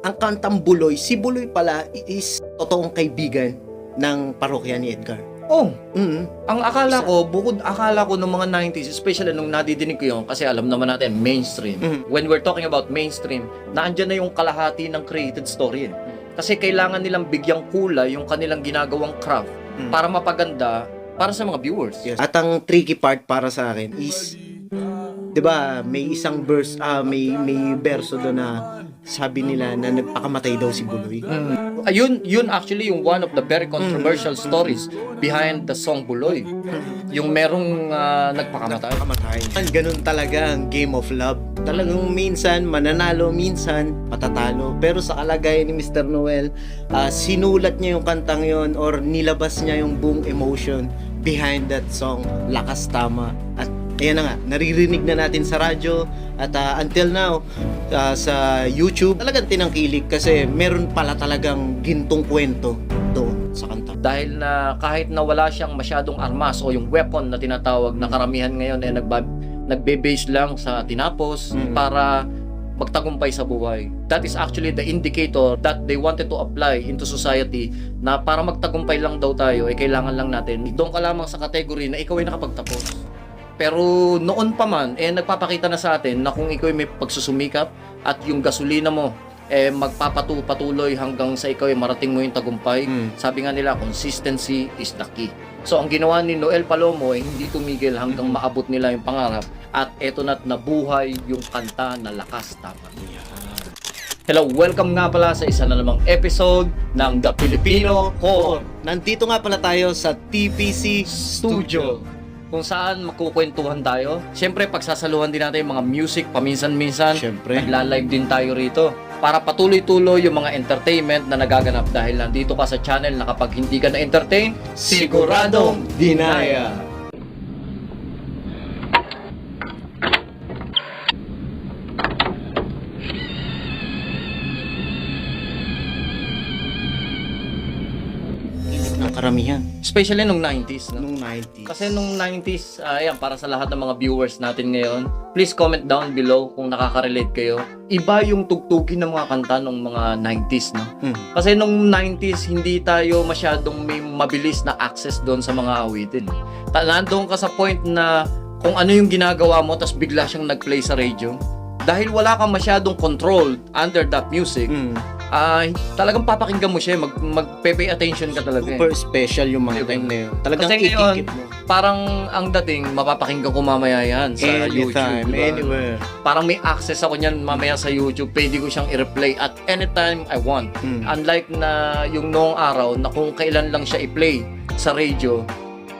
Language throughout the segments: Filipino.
ang kantang Buloy, si Buloy pala is totoong kaibigan ng parokya ni Edgar. Oh, Mm. ang akala ko, bukod akala ko ng mga 90s, especially nung nadidinig ko yun, kasi alam naman natin, mainstream. Mhm. When we're talking about mainstream, naandyan na yung kalahati ng created story. Eh. Kasi kailangan nilang bigyang kulay yung kanilang ginagawang craft Mm. para mapaganda para sa mga viewers. Yes. At ang tricky part para sa akin is 'di ba, may isang verse ah may may verso doon na sabi nila na nagpakamatay daw si Buloy. Mm. Ayun, yun actually yung one of the very controversial stories behind the song Buloy. Yung merong ah, nagpakamatay. Nagpakamatay. Ganun talaga ang game of love. Talagang minsan mananalo, minsan matatalo. Pero sa kalagayan ni Mr. Noel, ah, sinulat niya yung kantang yon or nilabas niya yung buong emotion behind that song, Lakas Tama. At ayan na nga, naririnig na natin sa radyo at ah, until now ah, sa YouTube, talagang tinangkilik kasi meron pala talagang gintong kwento doon sa kanta. dahil na kahit na wala siyang masyadong armas o yung weapon na tinatawag na karamihan ngayon ay nagba, nagbe-base lang sa tinapos Mm. para magtagumpay sa buhay. That is actually the indicator that they wanted to apply into society na para magtagumpay lang daw tayo ay kailangan lang natin doon ka lamang sa category na ikaw ay nakapagtapos. Pero noon pa man, eh nagpapakita na sa atin na kung ikaw ay may pagsusumikap at yung gasolina mo eh magpapatuloy hanggang sa ikaw ay marating mo yung tagumpay. Mm. Sabi nga nila, consistency is the key. So ang ginawa ni Noel Palomo ay hindi tumigil hanggang maabot nila yung pangarap at eto na't nabuhay yung kanta na lakas tama. Hello, welcome nga pala sa isa na namang episode ng The Filipino Core Nandito nga pala tayo sa TPC Studio kung saan magkukwentuhan tayo. Siyempre, pagsasaluhan din natin yung mga music paminsan-minsan. Siyempre. Nagla-live din tayo rito para patuloy-tuloy yung mga entertainment na nagaganap dahil nandito ka sa channel na kapag hindi ka na-entertain, siguradong dinaya. Ng karamihan Especially nung 90s. No? nung 90s. Kasi nung 90s, ah, ayan, para sa lahat ng mga viewers natin ngayon, please comment down below kung nakaka-relate kayo. Iba yung tugtugin ng mga kanta nung mga 90s, no? Hmm. Kasi nung 90s, hindi tayo masyadong may mabilis na access doon sa mga awitin. Nandoon ka sa point na kung ano yung ginagawa mo, tapos bigla siyang nag-play sa radio. Dahil wala kang masyadong control under that music, Hmm. Ay talagang papakinggan mo siya, mag, magpe-pay attention ka talaga. eh. Super special yung mga Diba? time na yun. Talagang Kasi ngayon, mo. Parang ang dating, mapapakinggan ko mamaya yan sa YouTube. Anytime, diba? anywhere. Parang may access ako niyan mamaya sa YouTube. Pwede ko siyang i-replay at anytime I want. Hmm. Unlike na yung noong araw na kung kailan lang siya i-play sa radio,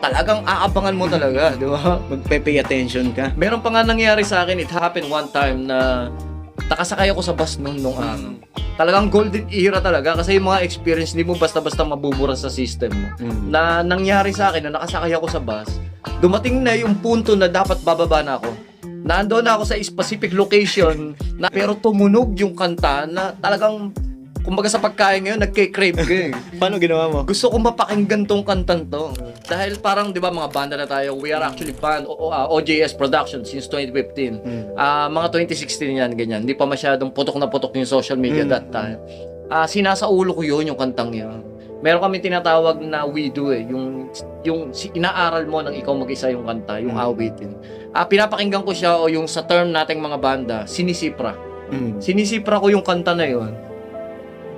talagang aabangan mo talaga, di ba? Magpe-pay attention ka. Meron pa nga nangyari sa akin, it happened one time na nakasakay ako sa bus noong nung araw. Talagang golden era talaga kasi yung mga experience hindi mo basta-basta mabubura sa system mo. Hmm. Na nangyari sa akin na nakasakay ako sa bus, dumating na yung punto na dapat bababa na ako. Nandoon na ako sa specific location na pero tumunog yung kanta na talagang kumbaga sa pagkain ngayon nagke-crave ka eh. Paano ginawa mo? Gusto kong mapakinggan tong kantan to. Dahil parang 'di ba mga banda na tayo, we are actually band o, o- ah, OJS Production since 2015. Hmm. Ah, mga 2016 yan, ganyan. Hindi pa masyadong putok na putok yung social media Mm. that time. Ah, sinasaulo ko yun, yung kantang yun. Meron kami tinatawag na we do eh, yung yung si- inaaral mo nang ikaw mag-isa yung kanta, yung Mm. awitin. Ah, pinapakinggan ko siya o yung sa term nating mga banda, sinisipra. Hmm. Sinisipra ko yung kanta na yon.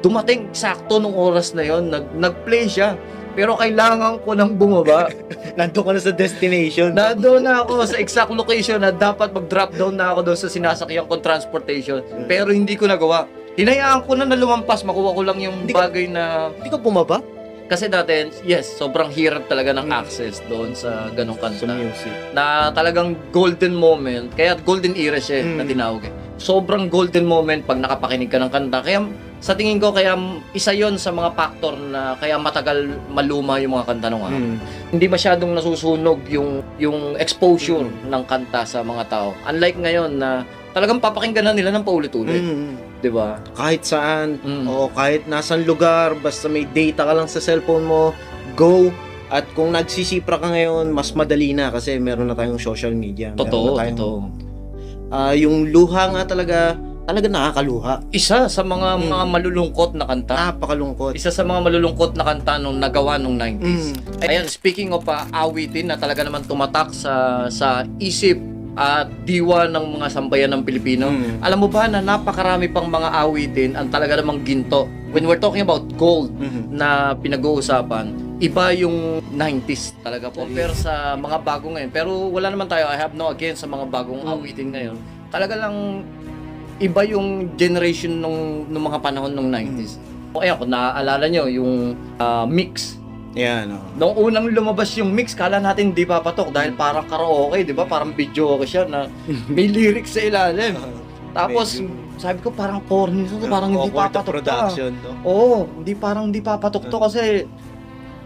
Dumating sakto nung oras na yon, nag nag-play siya. Pero kailangan ko nang bumaba. Nandun ka na sa destination. Nandoon na ako sa exact location na dapat mag-drop down na ako doon sa sinasakyan kong transportation. Pero hindi ko nagawa. Hinayaan ko na na lumampas, makuha ko lang yung Hindi ka- bagay na... Hindi ka bumaba Kasi dati, yes, sobrang hirap talaga ng access doon sa ganong sa kanta. music. Na talagang golden moment, kaya golden era siya Mm. na tinawag eh. Sobrang golden moment pag nakapakinig ka ng kanta. Kaya sa tingin ko, kaya isa yon sa mga factor na kaya matagal maluma yung mga kanta nung araw Hmm. hindi masyadong nasusunog yung yung exposure ng kanta sa mga tao. Unlike ngayon na talagang papakinggan na nila ng paulit-ulit, Hmm. 'di ba? Kahit saan, Mm. o kahit nasan lugar, basta may data ka lang sa cellphone mo, go. At kung nagsisipra ka ngayon, mas madali na kasi meron na tayong social media. Meron Totoo, na tayong, totoo. Ah, yung luha nga talaga, talaga nakakaluha. Isa sa mga Mm. mga malulungkot na kanta. Napakalungkot. Isa sa mga malulungkot na kanta nung nagawa nung 90s. Mm. Ayan, speaking of uh, awitin na talaga naman tumatak sa sa isip at diwa ng mga sambayan ng Pilipino. Mm. Alam mo ba na napakarami pang mga awitin ang talaga namang ginto. When we're talking about gold Mhm. na pinag-uusapan, iba yung 90s talaga po. Compare sa mga bago ngayon. Pero wala naman tayo, I have no against sa mga bagong Mm. awitin ngayon. Talaga lang iba yung generation nung, nung mga panahon nung 90s. O ayan, kung naaalala nyo, yung ah, mix. Yan, oh. Nung unang lumabas yung mix, kala natin di papatok dahil parang karaoke, di ba? Parang video okay siya na may lyrics sa ilalim. Tapos, Medyo- sabi ko parang corny to, parang hindi papatok to. ah. production, no? Oo, hindi parang hindi papatok to kasi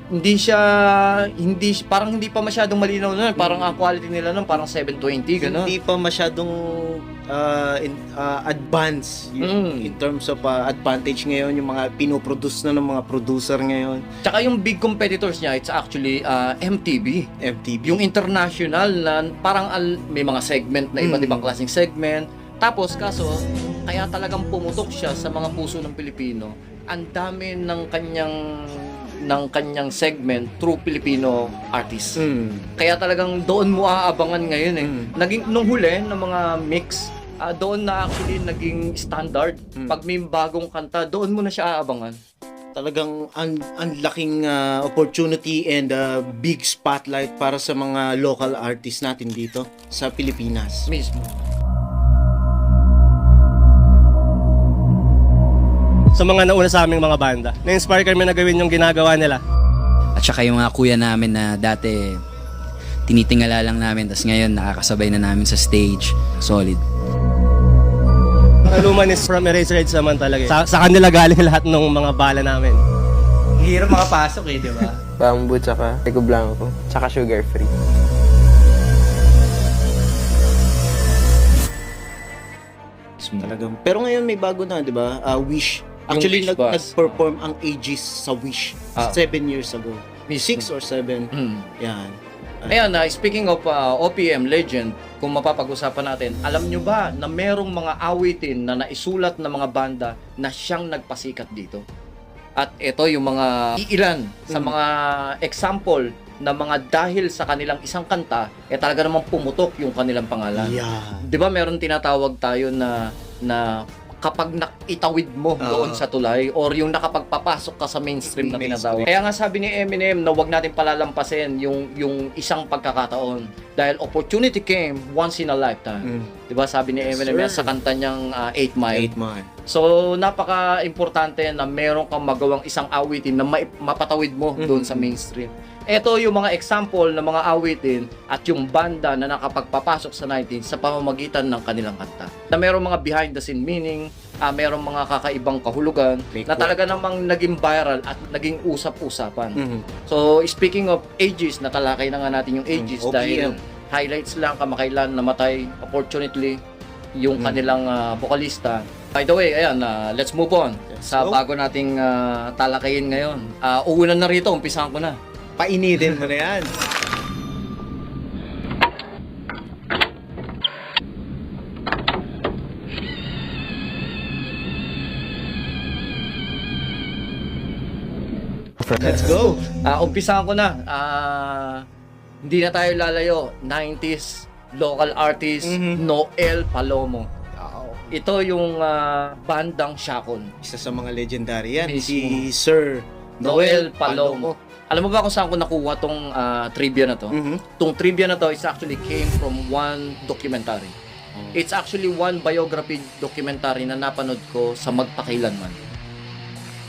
hindi siya hindi parang hindi pa masyadong malinaw na parang ang quality nila nun parang 720 ganun. Hindi pa masyadong uh, in, uh, advance Mm. in terms of uh, advantage ngayon yung mga pinoproduce na ng mga producer ngayon Tsaka yung big competitors niya it's actually uh, MTV. MTV Yung international na parang al- may mga segment na iba't Mm. ibang klaseng segment. Tapos kaso kaya talagang pumutok siya sa mga puso ng Pilipino. Ang dami ng kanyang ng kanyang segment through Filipino artists. Mm. Kaya talagang doon mo aabangan ngayon eh. Mm. Naging nung huli ng mga mix, ah, doon na actually naging standard. Mm. Pag may bagong kanta, doon mo na siya aabangan. talagang ang ang laking uh, opportunity and uh, big spotlight para sa mga local artists natin dito sa Pilipinas. Mismo. sa mga nauna sa aming mga banda. Na-inspire kami na gawin yung ginagawa nila. At saka yung mga kuya namin na dati tinitingala lang namin tapos ngayon nakakasabay na namin sa stage. Solid. Ang Luman is from Eraserheads naman talaga. eh. Sa, sa kanila galing lahat ng mga bala namin. Hirap makapasok eh, di ba? Bamboo, tsaka Rico Blanco, tsaka sugar free. Talagang pero ngayon may bago na, 'di ba? Uh, Wish. Actually Wish nag, Bus. nag-perform ang Aegis sa Wish Ah. seven years ago. Mismo. Six or seven. Mm. Yan. Ayan, na speaking of uh, OPM legend, kung mapapag-usapan natin, alam nyo ba na merong mga awitin na naisulat ng mga banda na siyang nagpasikat dito? At ito yung mga iilan sa mga example na mga dahil sa kanilang isang kanta, eh talaga namang pumutok yung kanilang pangalan. Yeah. 'Di ba meron tinatawag tayo na na kapag naitawid mo Oo. doon sa tulay or yung nakapagpapasok ka sa mainstream na Mainstream. tinatawag. Kaya nga sabi ni Eminem na wag natin palalampasin yung yung isang pagkakataon dahil opportunity came once in a lifetime. Mm. 'Di ba sabi ni Yes, Eminem yan sir. sa kanta niyang 8 Mile. Eight man. So napaka-importante na meron kang magawang isang awitin na mai- mapatawid mo doon sa mainstream. Ito yung mga example ng mga awitin at yung banda na nakapagpapasok sa 19 sa pamamagitan ng kanilang kanta. Na merong mga behind the scene meaning, ah merong mga kakaibang kahulugan May na talaga namang naging viral at naging usap-usapan. Mhm. So speaking of ages, natalakay na nga natin yung ages Mm, dahil OPM. highlights lang kamakailan namatay unfortunately yung Mm. kanilang ah, vokalista. By the way, ayan, ah, let's move on sa go. bago nating ah, talakayin ngayon. Uh, uunan na rito, umpisahan ko na. Painitin mo na yan. Let's go. Ah, umpisahan ko na. Ah, hindi na tayo lalayo. 90s local artist Mhm. Noel Palomo. Ito yung ah, bandang Shakon. Isa sa mga legendary yan, Mismo. si Sir Noel Palomo. Alam mo ba kung saan ko nakuha tong ah, trivia na to? Mhm. Tong trivia na to is actually came from one documentary. It's actually one biography documentary na napanood ko sa Magpakailanman.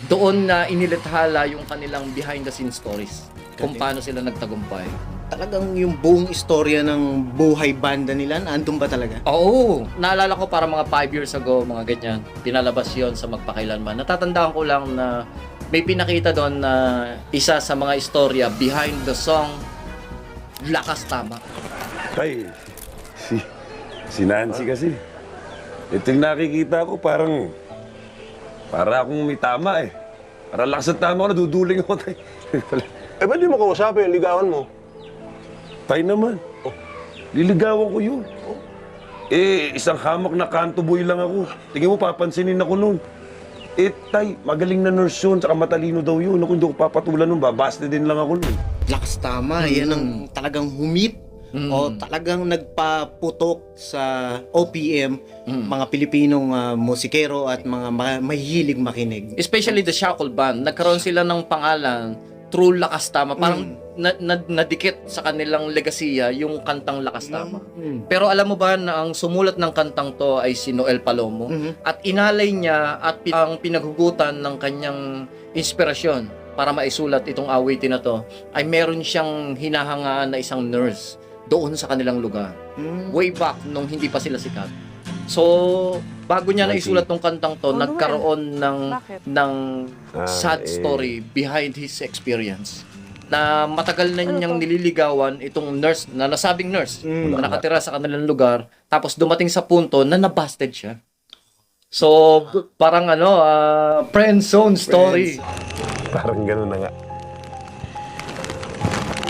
Doon na inilathala yung kanilang behind the scenes stories. Kung Galing. paano sila nagtagumpay. Talagang yung buong istorya ng buhay banda nila, nandun ba talaga? Oo, naalala ko para mga 5 years ago, mga ganyan. Pinalabas yon sa Magpakailanman. Natatandaan ko lang na may pinakita doon na isa sa mga istorya behind the song Lakas Tama. Tay, si, si Nancy kasi. Ito yung nakikita ko parang, para akong may tama eh. Para lakas at tama ko, naduduling ako tay. Eh, ba't di mo kausapin yung ligawan mo? tay naman. Liligawan ko yun. Eh, isang hamak na kanto boy lang ako. Tingin mo, papansinin ako nun. Eh, tay, magaling na nurse yun, saka matalino daw yun. Ako, hindi ko papatulan nun, babaste din lang ako nun. Lakas tama, yan ang talagang humit o talagang nagpaputok sa OPM mga Pilipinong ah, musikero at mga ma- mahihilig makinig. Especially the Shackle Band, nagkaroon sila ng pangalan True Lakas Tama. Parang na, na, nadikit sa kanilang legasiya yung kantang Lakas Tama. Mm. Pero alam mo ba na ang sumulat ng kantang to ay si Noel Palomo? Mhm. At inalay niya at pi- ang pinaghugutan ng kanyang inspirasyon para maisulat itong awitin na to ay meron siyang hinahangaan na isang nurse doon sa kanilang lugar. Mm. Way back nung hindi pa sila sikat. So, bago niya naisulat tong kantang to, Oh, nagkaroon ng Bakit? ng Ah, sad eh. story behind his experience na matagal na Ano niyang nililigawan itong nurse na nasabing nurse Mm. na nakatira sa kanilang lugar tapos dumating sa punto na nabasted siya. So, parang ano, ah, friend zone story. Parang gano'n na nga.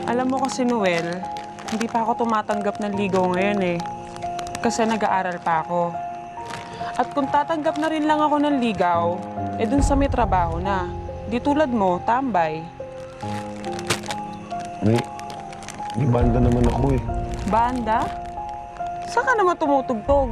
Alam mo kasi, Noel, hindi pa ako tumatanggap ng ligaw ngayon eh. Kasi nag-aaral pa ako. At kung tatanggap na rin lang ako ng ligaw, eh dun sa may trabaho na. Di tulad mo, tambay. May, may banda naman ako eh. Banda? Saan ka naman tumutugtog?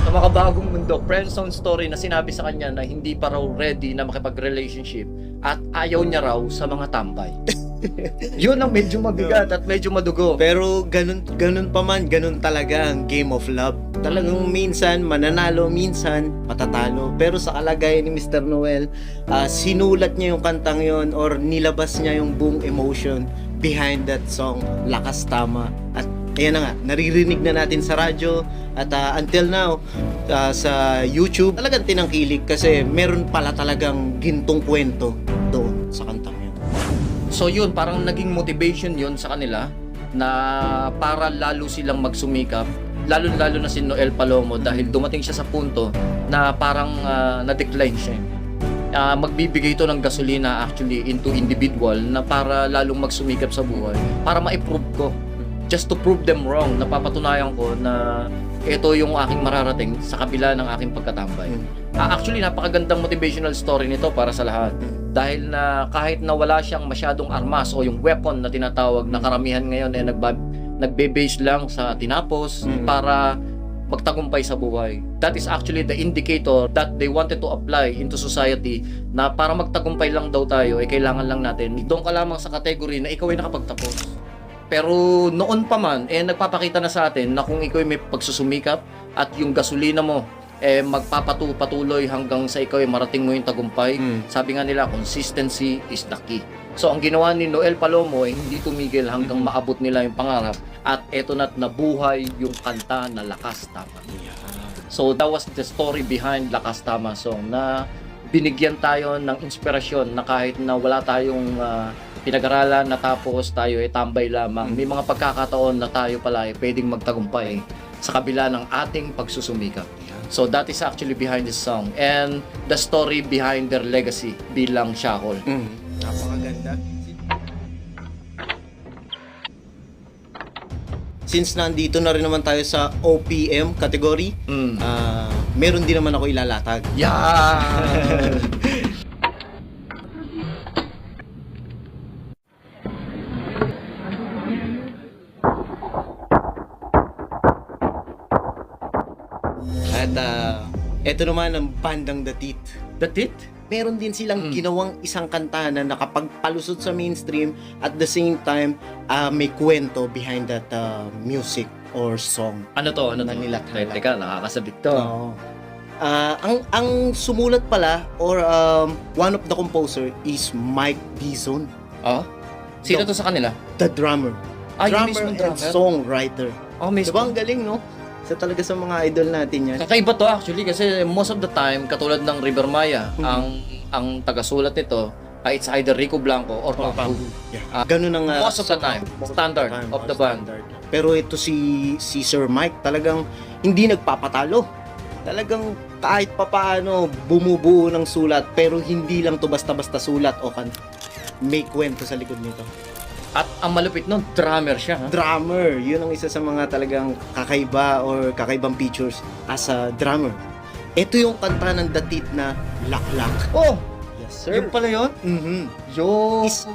Sa makabagong mundo, friend zone story na sinabi sa kanya na hindi pa raw ready na makipag-relationship at ayaw niya raw sa mga tambay. Yun ang medyo mabigat at medyo madugo. Pero ganun, ganun pa man, ganun talaga ang game of love. Talagang minsan mananalo, minsan matatalo. Pero sa kalagayan ni Mr. Noel, ah, sinulat niya yung kantang yon or nilabas niya yung buong emotion behind that song, Lakas Tama. At ayan na nga, naririnig na natin sa radyo at ah, until now, ah, sa YouTube, talagang tinangkilik kasi meron pala talagang gintong kwento doon sa kantang yun. So yun, parang naging motivation yun sa kanila na para lalo silang magsumikap. Lalo-lalo na si Noel Palomo dahil dumating siya sa punto na parang ah, na-decline siya. Ah, magbibigay ito ng gasolina actually into individual na para lalong magsumikap sa buhay. Para ma-improve ko. Just to prove them wrong. Napapatunayan ko na ito yung aking mararating sa kabila ng aking pagkatambay. Ah, actually, napakagandang motivational story nito para sa lahat. Dahil na kahit na wala siyang masyadong armas o yung weapon na tinatawag na karamihan ngayon ay nagba, nagbe-base lang sa tinapos Mm. para magtagumpay sa buhay. That is actually the indicator that they wanted to apply into society na para magtagumpay lang daw tayo ay kailangan lang natin doon ka lamang sa category na ikaw ay nakapagtapos. Pero noon pa man, eh nagpapakita na sa atin na kung ikaw ay may pagsusumikap at yung gasolina mo eh magpapatuloy hanggang sa ikaw ay marating mo yung tagumpay. Mm. Sabi nga nila, consistency is the key. So ang ginawa ni Noel Palomo ay hindi tumigil hanggang maabot nila yung pangarap at eto na't nabuhay yung kanta na Lakas Tama. So that was the story behind Lakas Tama song na binigyan tayo ng inspirasyon na kahit na wala tayong ah, pinag-aralan natapos tayo ay tambay lamang. May mga pagkakataon na tayo pala ay pwedeng magtagumpay sa kabila ng ating pagsusumikap. So that is actually behind this song and the story behind their legacy bilang Shackle. Mm. Napakaganda. Since nandito na rin naman tayo sa OPM category, Mm. ah, meron din naman ako ilalatag. Yeah! eto naman ang bandang The Teeth. That's it? Meron din silang Mm. ginawang isang kanta na nakapagpalusot sa mainstream at the same time ah, may kwento behind that ah, music or song. Ano to? Ano to? Manila Teka, teka, nakakasabit to. Oo. Ah, ang ang sumulat pala or um, one of the composer is Mike Dizon, Oh? Sino to sa kanila? the drummer. Ah, yung drummer mismong and drummer? songwriter. Oh, mismo. Diba ang galing, no? Isa talaga sa mga idol natin yan. Kakaiba to actually kasi most of the time katulad ng River Maya, Mhm. ang ang tagasulat nito ay it's either Rico Blanco or Or Papu. Yeah. Ganun ang ah, Most of the time, most standard time, of the band. standard. Pero ito si si Sir Mike talagang hindi nagpapatalo. Talagang kahit papaano bumubuo ng sulat pero hindi lang to basta-basta sulat o kan may kwento sa likod nito. At ang malupit nun, drummer siya. Ha? Drummer, yun ang isa sa mga talagang kakaiba or kakaibang features as a drummer. Ito yung kanta ng datit na Laklak. Oh, Yes, yung pala yun? Mhm. Yo. Is-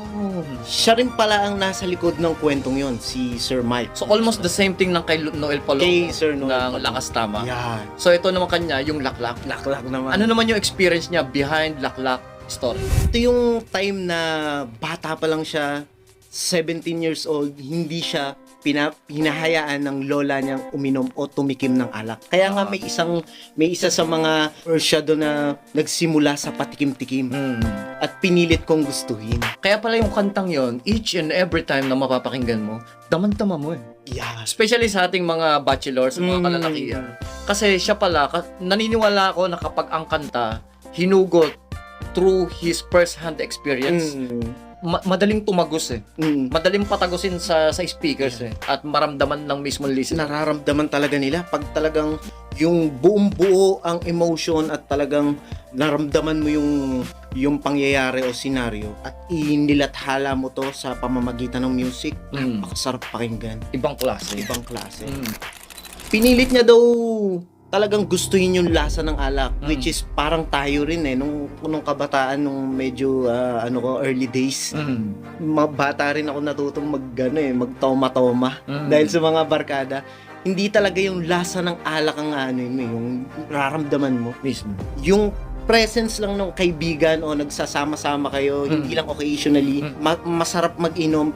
Siya rin pala ang nasa likod ng kwentong yon, si Sir Mike. So almost the same thing ng kay Noel Palomo. Kay Sir Noel ng Palomo. Lakas Tama. Yan. So ito naman kanya, yung Laklak. Laklak naman. Ano naman yung experience niya behind Laklak story? Ito yung time na bata pa lang siya, 17 years old, hindi siya pina, hinahayaan ng lola niyang uminom o tumikim ng alak. Kaya nga may isang may isa sa mga siya doon na nagsimula sa patikim-tikim Hmm. at pinilit kong gustuhin. Kaya pala yung kantang yon each and every time na mapapakinggan mo, daman-tama mo eh. Yeah. Especially sa ating mga bachelors, mga Mm. kalalakihan. Kasi siya pala, naniniwala ako na kapag ang kanta, hinugot through his first-hand experience, Mm. Ma- madaling tumagos eh. Mm. Madaling patagusin sa sa speakers eh. At maramdaman ng mismong listener. Nararamdaman talaga nila pag talagang yung buong buo ang emotion at talagang naramdaman mo yung yung pangyayari o senaryo at inilathala mo to sa pamamagitan ng music, Mm. napakasarap pakinggan. Ibang klase. Ibang klase. Mm. Pinilit niya daw talagang gustuhin yung lasa ng alak Mm. which is parang tayo rin eh nung nung kabataan nung medyo ah, ano ko early days Mm. mabata rin ako natutong mag ano eh magtoma-toma Mm. dahil sa mga barkada hindi talaga yung lasa ng alak ang ano yun, eh, yung nararamdaman mo Mismo. yung presence lang ng kaibigan o nagsasama-sama kayo Mm. hindi lang occasionally Mm. ma- masarap mag-inom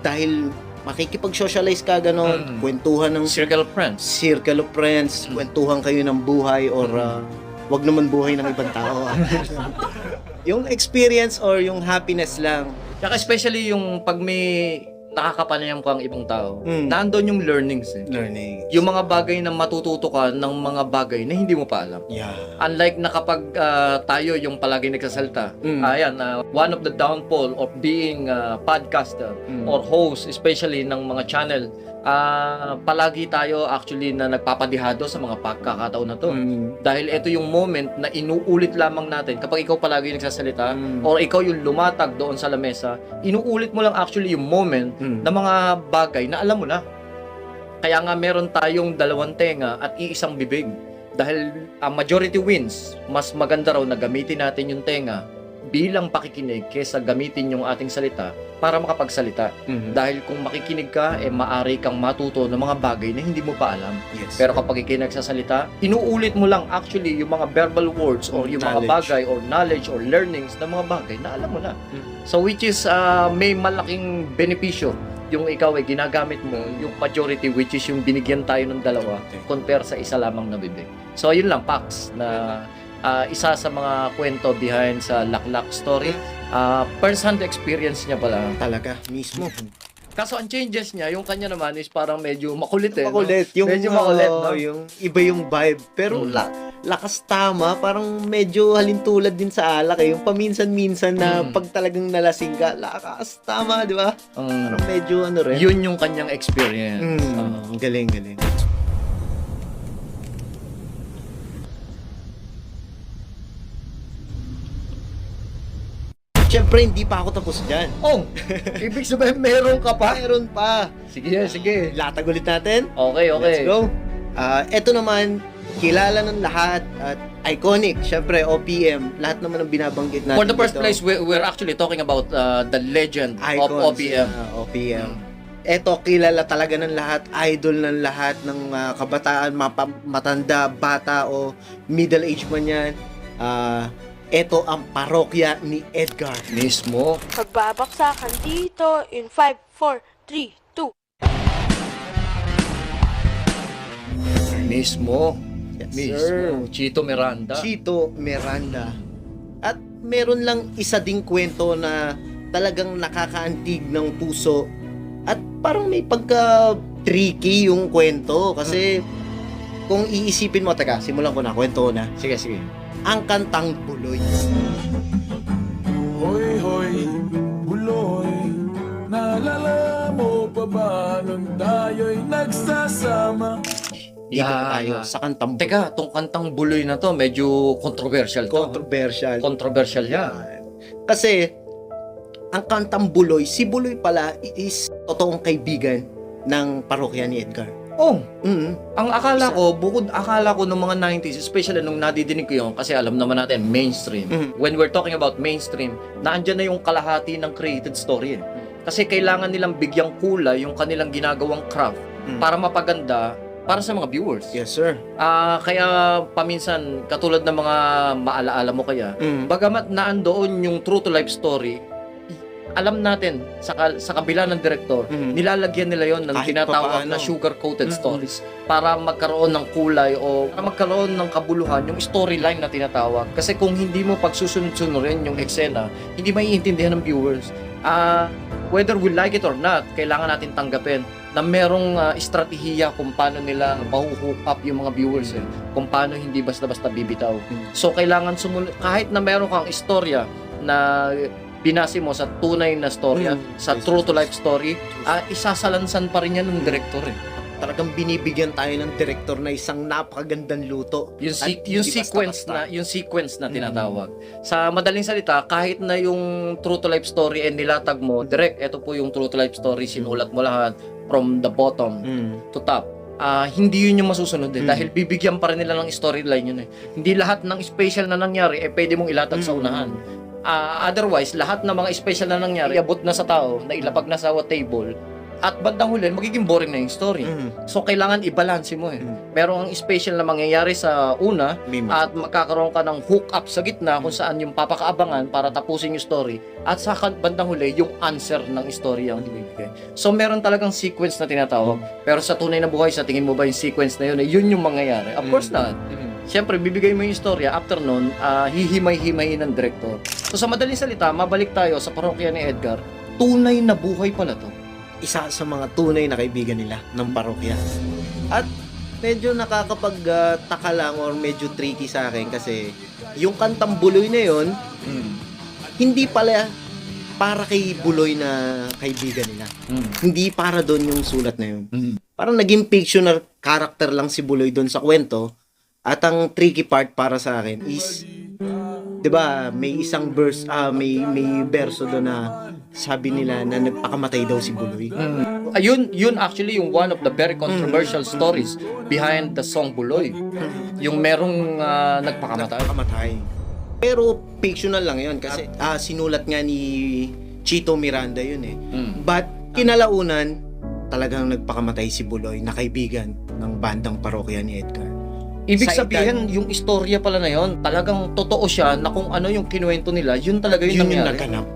dahil makikipag-socialize ka ganon Mm. kwentuhan ng Circle of friends. circle of friends, Mm. kwentuhan kayo ng buhay or Mm. uh, wag naman buhay ng ibang tao. ah. yung experience or yung happiness lang. Saka especially yung pag may nakakapanayam ka ang ibang tao, Mm. nandun yung learnings eh. Learning. Yung mga bagay na matututo ka ng mga bagay na hindi mo pa alam. Yeah. Unlike na kapag ah, tayo yung palagi nagsasalta, Mm. ayan, ah, one of the downfall of being a podcaster Mm. or host, especially ng mga channel, ah, palagi tayo actually na nagpapadihado sa mga pagkakataon na to. Mm. Dahil ito yung moment na inuulit lamang natin kapag ikaw palagi nagsasalita Mm. or ikaw yung lumatag doon sa lamesa, inuulit mo lang actually yung moment Mm. na mga bagay na alam mo na. Kaya nga meron tayong dalawang tenga at iisang bibig. Dahil ang majority wins, mas maganda raw na gamitin natin yung tenga bilang pakikinig kesa gamitin yung ating salita para makapagsalita. Mm. Dahil kung makikinig ka, eh maari kang matuto ng mga bagay na hindi mo pa alam. Yes. Pero kapag ikaw nagsasalita, inuulit mo lang actually yung mga verbal words or yung mga Knowledge. bagay or knowledge or learnings ng mga bagay na alam mo na. Mm. So which is uh, may malaking benepisyo yung ikaw ay ginagamit mo yung majority which is yung binigyan tayo ng dalawa Okay. compare sa isa lamang na bibig. So yun lang Pax na uh, isa sa mga kwento behind sa Laklak story. Uh, first hand experience niya pala. talaga mismo. Kaso ang changes niya, yung kanya naman is parang medyo makulit eh. no? Makulit. Yung, Medyo makulit, oo, no? yung iba yung vibe. Pero Mm. la- lakas tama, parang medyo halintulad din sa alak eh. Yung paminsan-minsan na Mm. pag talagang nalasing ka, lakas tama, di ba? Ang- Parang medyo ano rin. yun yung kanyang experience. Mm, Ah. galing, galing. Siyempre, hindi pa ako tapos dyan. oh, ibig sabihin meron ka pa? Mayroon pa. Sige, sige. Latag ulit natin. Okay, okay. Let's go. Ah, eto naman, kilala ng lahat at iconic. Siyempre, OPM. Lahat naman ng binabanggit natin For the first dito. place, we, we're actually talking about uh, the legend Icons, of OPM. ah, OPM. Eto, kilala talaga ng lahat, idol ng lahat ng ah, kabataan, mapa, matanda, bata o middle age man yan. Ah, eto ang parokya ni Edgar. Mismo. Magbabaksakan dito in 5, 4, 3, 2. Mismo. Yes, Mismo. Chito Miranda. Chito Miranda. At meron lang isa ding kwento na talagang nakakaantig ng puso at parang may pagka tricky yung kwento kasi kung iisipin mo, teka, simulan ko na, kwento ko na. sige, sige. Ang kantang Buloy. Hoy, hoy, buloy Naalala mo pa ba nung tayo'y nagsasama? Dito Yeah. na tayo sa kantang Buloy. Teka, tong kantang buloy na to, medyo controversial to. Controversial. Controversial yan. Kasi, ang kantang Buloy, si Buloy pala is totoong kaibigan ng parokya ni Edgar. Oh, Mm. ang akala ko, bukod akala ko nung mga 90s, especially nung nadidinig ko yun, kasi alam naman natin, mainstream. Mhm. When we're talking about mainstream, naandyan na yung kalahati ng created story. eh. Kasi kailangan nilang bigyang kulay yung kanilang ginagawang craft Mm. para mapaganda para sa mga viewers. Yes, sir. Ah, kaya paminsan katulad ng mga maalaala mo kaya, Mm. bagamat naandoon yung true to life story, alam natin sa sa kabila ng director, Mm. nilalagyan nila yon ng Kahit tinatawag na sugar coated Mm-mm. stories para magkaroon ng kulay o para magkaroon ng kabuluhan yung storyline na tinatawag. Kasi kung hindi mo pagsusunod-sunurin yung eksena, hindi maiintindihan ng viewers. Ah, whether we like it or not, kailangan natin tanggapin na merong ah, estratehiya kung paano nila mahuhook up yung mga viewers eh. Kung paano hindi basta-basta bibitaw. So kailangan sumunod kahit na meron kang istorya na binase mo sa tunay na storya, Mm. sa true to life story, ah, isasalansan pa rin yan ng director eh. Talagang binibigyan tayo ng director na isang napakagandang luto. Yung, si- At yung sequence na yung sequence na Mm. tinatawag. Sa madaling salita, kahit na yung true to life story ay nilatag mo, direct, ito po yung true to life story, sinulat mo lahat from the bottom Mm. to top. Ah, hindi yun yung masusunod eh, Mm. dahil bibigyan pa rin nila ng storyline yun eh. Hindi lahat ng special na nangyari eh pwede mong ilatag sa Mm. unahan. Ah, otherwise, lahat ng mga special na nangyari, iabot na sa tao, na ilapag na sa table, at bandang huli, magiging boring na yung story. Mm. So, kailangan i-balance mo eh. Mm. Merong ang special na mangyayari sa una, mas- at magkakaroon ka ng hook up sa gitna kung saan yung papakaabangan para tapusin yung story at sa bandang huli yung answer ng story ang ibibigay. So meron talagang sequence na tinatawag pero sa tunay na buhay sa tingin mo ba yung sequence na yun eh, yun yung mangyayari? Of course not. Siyempre, bibigay mo yung istorya. After nun, ah, hihimay-himayin ng director. So sa madaling salita, mabalik tayo sa parokya ni Edgar. Tunay na buhay pala to. isa sa mga tunay na kaibigan nila ng parokya. At medyo nakakapagtaka lang or medyo tricky sa akin kasi yung kantang Buloy na yon hindi pala para kay Buloy na kaibigan nila. Hindi para doon yung sulat na yun. Parang naging fictional character lang si Buloy doon sa kwento. At ang tricky part para sa akin is 'di ba, may isang verse ah may may verso doon na sabi nila na nagpakamatay daw si Buloy. Ayun, yun actually yung one of the very controversial stories behind the song Buloy. Yung merong ah, nagpakamatay. Nagpakamatay. Pero fictional lang 'yon kasi ah sinulat nga ni Chito Miranda 'yun eh. Mm. But kinalaunan talagang nagpakamatay si Buloy na kaibigan ng bandang parokya ni Edgar. Ibig Sa sabihin, yung istorya pala na yon, talagang totoo siya na kung ano yung kinuwento nila, yun talaga yung Yun yung nangyari. naganap.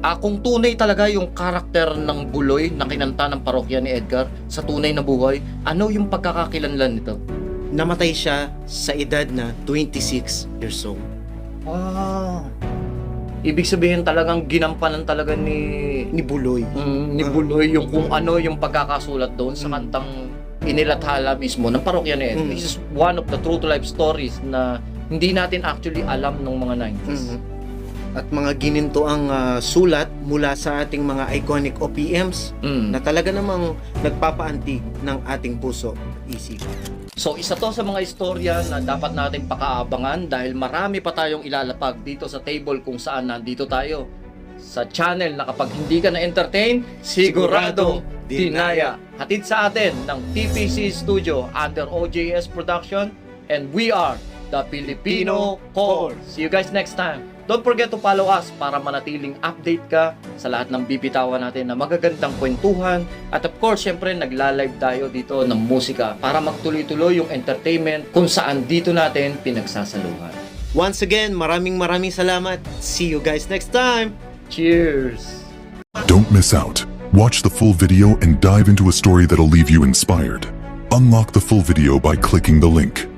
Ah, kung tunay talaga yung karakter ng Buloy na kinanta ng parokya ni Edgar sa tunay na buhay, ano yung pagkakakilanlan nito? Namatay siya sa edad na 26 years old. Ah. Ibig sabihin talagang ginampanan talaga ni Ni Buloy. mm, ni Buloy yung kung ano yung pagkakasulat doon sa Mm. kantang inilathala mismo ng parokya ni Edgar. Mm. This is one of the true to life stories na hindi natin actually alam nung mga 90s. Mhm. At mga gininto ang ah, sulat mula sa ating mga iconic OPMs Mm. na talaga namang nagpapaantig ng ating puso at isipan. So isa to sa mga istorya na dapat nating pakaabangan dahil marami pa tayong ilalapag dito sa table kung saan nandito tayo sa channel na kapag hindi ka na-entertain, sigurado dinaya. Hatid sa atin ng TPC Studio under OJS Production and we are the Filipino Core. See you guys next time. Don't forget to follow us para manatiling update ka sa lahat ng bibitawan natin na magagandang kwentuhan. At of course, syempre, nagla-live tayo dito ng musika para magtuloy-tuloy yung entertainment kung saan dito natin pinagsasaluhan. Once again, maraming maraming salamat. See you guys next time. Cheers! Don't miss out. Watch the full video and dive into a story that'll leave you inspired. Unlock the full video by clicking the link.